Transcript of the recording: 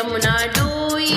Yamuna dahi